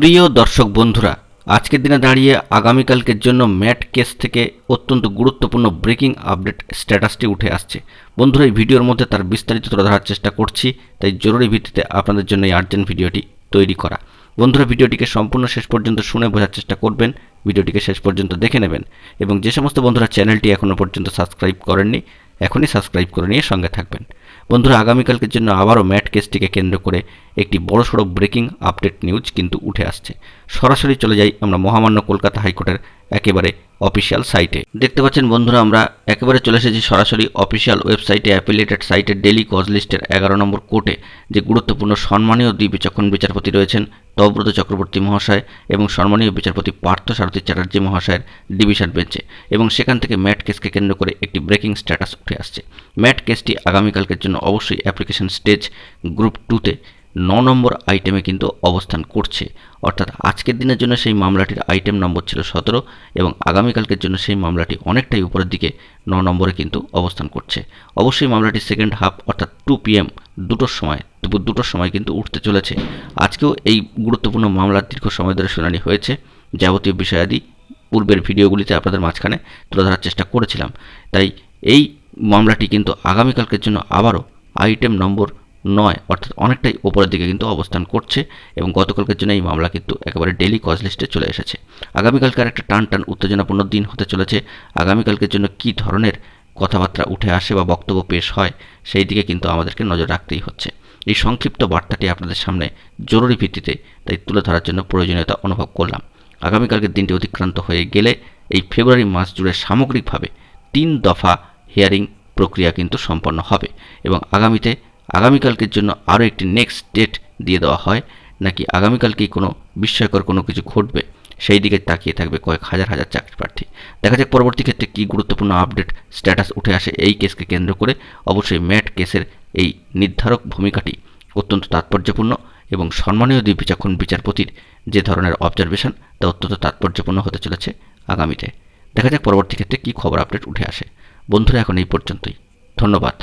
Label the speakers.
Speaker 1: প্রিয় দর্শক বন্ধুরা, আজকের দিনে দাঁড়িয়ে আগামীকালকের জন্য ম্যাট কেস থেকে অত্যন্ত গুরুত্বপূর্ণ ব্রেকিং আপডেট স্ট্যাটাসটি উঠে আসছে। বন্ধুরা, এই ভিডিওর মধ্যে তার বিস্তারিত তুলে ধরার চেষ্টা করছি, তাই জরুরি ভিত্তিতে আপনাদের জন্য এই আর্জেন্ট ভিডিওটি তৈরি করা। বন্ধুরা, ভিডিওটিকে সম্পূর্ণ শেষ পর্যন্ত শুনে বোঝার চেষ্টা করবেন, ভিডিওটিকে শেষ পর্যন্ত দেখে নেবেন এবং যে সমস্ত বন্ধুরা চ্যানেলটি এখনও পর্যন্ত সাবস্ক্রাইব করেননি, এখনই সাবস্ক্রাইব করে নিয়ে সঙ্গে থাকবেন। বন্ধুরা, আগামীকালকের জন্য আবারও ম্যাট কেসটিকে কেন্দ্র করে একটি বড়সড় ব্রেকিং আপডেট নিউজ কিন্তু উঠে আসছে। সরাসরি চলে যাই আমরা মহামান্য কলকাতা হাইকোর্টের একেবারে অফিসিয়াল সাইটে দেখতে পাচ্ছেন বন্ধুরা, আমরা একেবারে চলে এসেছি সরাসরি অফিসিয়াল ওয়েবসাইটে অ্যাপিলেটেড সাইটের ডেলি কজ লিস্টের এগারো নম্বর কোর্টে, যে গুরুত্বপূর্ণ সম্মানীয় দুই বিচক্ষণ বিচারপতি রয়েছেন তব্রত চক্রবর্তী মহাশয় এবং সম্মানীয় বিচারপতি পার্থ সারথী চ্যাটার্জি মহাশয়ের ডিভিশন বেঞ্চে এবং সেখান থেকে ম্যাট কেসকে কেন্দ্র করে একটি ব্রেকিং স্ট্যাটাস উঠে আসছে। ম্যাট কেসটি আগামীকালকের জন্য অবশ্যই অ্যাপ্লিকেশন স্টেজ গ্রুপ টুতে ন নম্বর আইটেমে কিন্তু অবস্থান করছে। অর্থাৎ আজকের দিনের জন্য সেই মামলাটির আইটেম নম্বর ছিল সতেরো এবং আগামীকালকের জন্য সেই মামলাটি অনেকটাই উপরের দিকে ন নম্বরে কিন্তু অবস্থান করছে। অবশ্যই মামলাটি সেকেন্ড হাফ অর্থাৎ টু পিএম দুটোর সময়, দুপুর দুটোর সময় কিন্তু উঠতে চলেছে। আজকেও এই গুরুত্বপূর্ণ মামলার দীর্ঘ সময় ধরে শুনানি হয়েছে। যাবতীয় বিষয়াদি পূর্বের ভিডিওগুলিতে আপনাদের মাঝখানে তুলে ধরার চেষ্টা করেছিলাম। তাই এই মামলাটি কিন্তু আগামীকালকের জন্য আবারও আইটেম নম্বর নয়, অর্থাৎ অনেকটাই ওপরের দিকে কিন্তু অবস্থান করছে এবং গতকালকের জন্য এই মামলা কিন্তু একেবারে ডেলি কজ লিস্টে চলে এসেছে। আগামীকালকার একটা টান টান উত্তেজনাপূর্ণ দিন হতে চলেছে। আগামীকালকের জন্য কী ধরনের কথাবার্তা উঠে আসে বা বক্তব্য পেশ হয়, সেই দিকে কিন্তু আমাদেরকে নজর রাখতেই হচ্ছে। এই সংক্ষিপ্ত বার্তাটি আপনাদের সামনে জরুরি ভিত্তিতে তাই তুলে ধরার জন্য প্রয়োজনীয়তা অনুভব করলাম। আগামীকালকের দিনটি অতিক্রান্ত হয়ে গেলে এই ফেব্রুয়ারি মাস জুড়ে সামগ্রিকভাবে তিন দফা হিয়ারিং প্রক্রিয়া কিন্তু সম্পন্ন হবে এবং আগামীতে আগামীকালকের জন্য আরও একটি নেক্সট ডেট দিয়ে দেওয়া হয়। নাকি আগামীকালকেই কোনো বিস্ময়কর কোনো কিছু ঘটবে? সেই দিকে তাকিয়ে থাকবে কয়েক হাজার হাজার চাকরি প্রার্থী। দেখা যাক পরবর্তী ক্ষেত্রে কী গুরুত্বপূর্ণ আপডেট স্ট্যাটাস উঠে আসে এই কেসকে কেন্দ্র করে। অবশ্যই ম্যাট কেসের এই নির্ধারক ভূমিকাটি অত্যন্ত তাৎপর্যপূর্ণ এবং সম্মানীয় দুই বিচক্ষণ বিচারপতির যে ধরনের অবজারভেশন তা অত্যন্ত তাৎপর্যপূর্ণ হতে চলেছে আগামীতে। দেখা যাক পরবর্তী ক্ষেত্রে কী খবর আপডেট উঠে আসে। বন্ধুরা, এখন এই পর্যন্তই। ধন্যবাদ।